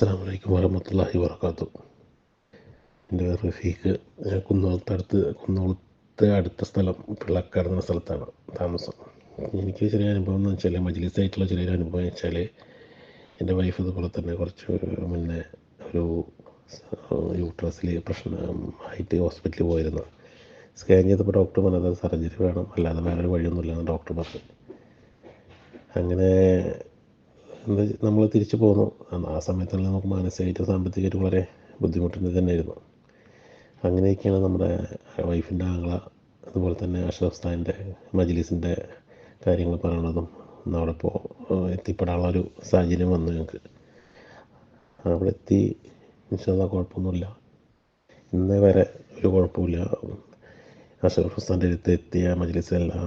അസ്സാം വലൈക്കും വരഹമത്തല്ലാഹി വർക്കാത്തു എന്റെ പേര് റഫീഖ്. ഞാൻ കുന്നോളത്തടുത്ത് കുന്നോളത്ത് അടുത്ത സ്ഥലം പിള്ളക്കാട് എന്ന സ്ഥലത്താണ് താമസം. എനിക്ക് ചെറിയ അനുഭവം എന്ന് വെച്ചാൽ മജ്ലിസായിട്ടുള്ള ചെറിയൊരു അനുഭവം വെച്ചാൽ എന്റെ വൈഫ് ഇതുപോലെ തന്നെ കുറച്ച് മുന്നേ ഒരു യൂട്രസിൽ പ്രശ്നം ആയിട്ട് ഹോസ്പിറ്റലിൽ പോയിരുന്നു. സ്കാൻ ചെയ്തപ്പോൾ ഡോക്ടർ പറഞ്ഞത് സർജറി വേണം അല്ലാതെ വേറൊരു വഴിയൊന്നുമില്ലെന്ന് ഡോക്ടർ പറഞ്ഞു. അങ്ങനെ എന്താ നമ്മൾ തിരിച്ചു പോന്നു. ആ സമയത്തുള്ള നമുക്ക് മാനസികമായിട്ട് സാമ്പത്തികമായിട്ട് വളരെ ബുദ്ധിമുട്ടുണ്ട് തന്നെയായിരുന്നു. അങ്ങനെയൊക്കെയാണ് നമ്മുടെ വൈഫിന്റെ ആങ്ങള അതുപോലെ തന്നെ അഷ്റഫ് ഖാന്റെ മജ്ലിസിന്റെ കാര്യങ്ങൾ പറയണതും അവിടെ ഇപ്പോൾ എത്തിപ്പെടാനുള്ള ഒരു സാഹചര്യം വന്നു ഞങ്ങൾക്ക് അവിടെ എത്തി ഇൻഷാല്ല കുഴപ്പമൊന്നുമില്ല. ഇന്നേ വരെ ഒരു കുഴപ്പമില്ല അഷ്റഫ് ഖാന്റെ അടുത്ത് എത്തിയ മജ്ലിസിലെല്ലാം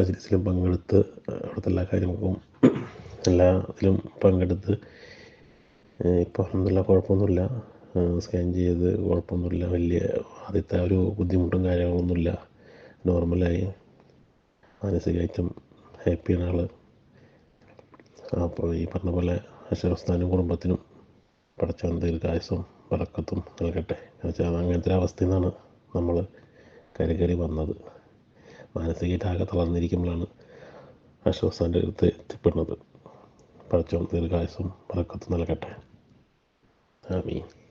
മജ്ലിസിലും പങ്കെടുത്ത് അവിടുത്തെ എല്ലാ കാര്യങ്ങൾക്കും എല്ലാത്തിലും പങ്കെടുത്ത് ഇപ്പോൾ അലഹമില്ല കുഴപ്പമൊന്നുമില്ല. സ്കാൻ ചെയ്ത് കുഴപ്പമൊന്നുമില്ല. വലിയ ആദ്യത്തെ ഒരു ബുദ്ധിമുട്ടും കാര്യങ്ങളൊന്നുമില്ല. നോർമലായി. മാനസികമായിട്ടും ഹാപ്പിയാണ് ആൾ അപ്പോൾ ഈ പറഞ്ഞ പോലെ അഷറസ്ഥാനും കുടുംബത്തിനും പടച്ചവൻ ദീർഘായുസും വടക്കത്തും നൽകട്ടെ. എന്നുവെച്ചാൽ അങ്ങനത്തെ അവസ്ഥയിൽ നിന്നാണ് നമ്മൾ കയറി കയറി വന്നത്. മാനസികമായിട്ട് ആകെ തളർന്നിരിക്കുമ്പോഴാണ് അഷറസ്ഥാന്റെ അടുത്ത് എത്തിപ്പെടുന്നത്. പടച്ചവൻ ദീർഘായുസും പറക്കത്ത് നൽകട്ടെ. ആമീൻ.